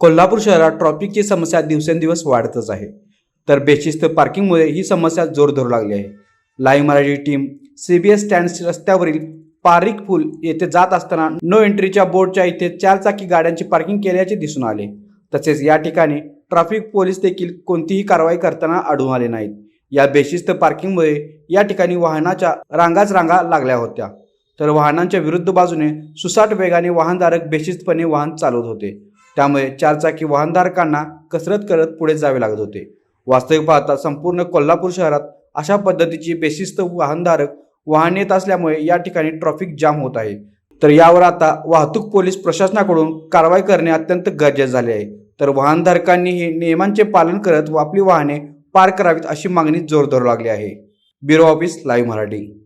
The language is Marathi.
कोल्हापूर शहरात ट्रॉफिकची समस्या दिवसेंदिवस वाढतच आहे. तर बेशिस्त पार्किंगमुळे ही समस्या जोर धरू लागली आहे. Live Marathi team C B S stand रस्त्यावरील पारिक पूल येथे जात असताना नो एंट्रीच्या बोर्डच्या इथे चारचाकी गाड्यांची पार्किंग केल्याचे दिसून आले. तसेच या ठिकाणी ट्रॅफिक पोलीस देखील कोणतीही कारवाई करताना आढळून आले नाहीत. या बेशिस्त पार्किंगमुळे या ठिकाणी वाहनाच्या रांगाच रांगा लागल्या होत्या. तर वाहनांच्या विरुद्ध बाजूने सुसाट वेगाने वाहनधारक बेशिस्तपणे वाहन चालवत होते. त्यामुळे चारचाकी वाहनधारकांना कसरत करत पुढे जावे लागत होते. वास्तविक पाहता संपूर्ण कोल्हापूर शहरात अशा पद्धतीची बेशिस्त वाहनधारक वाहन येत असल्यामुळे या ठिकाणी ट्रॅफिक जाम होत आहे. तर यावर आता वाहतूक पोलीस प्रशासनाकडून कारवाई करणे अत्यंत गरजेचे झाले आहे. तर वाहनधारकांनीही नियमांचे पालन करत आपली वाहने पार करावीत अशी मागणी जोर धरू लागली आहे. Bureau office live Marathi.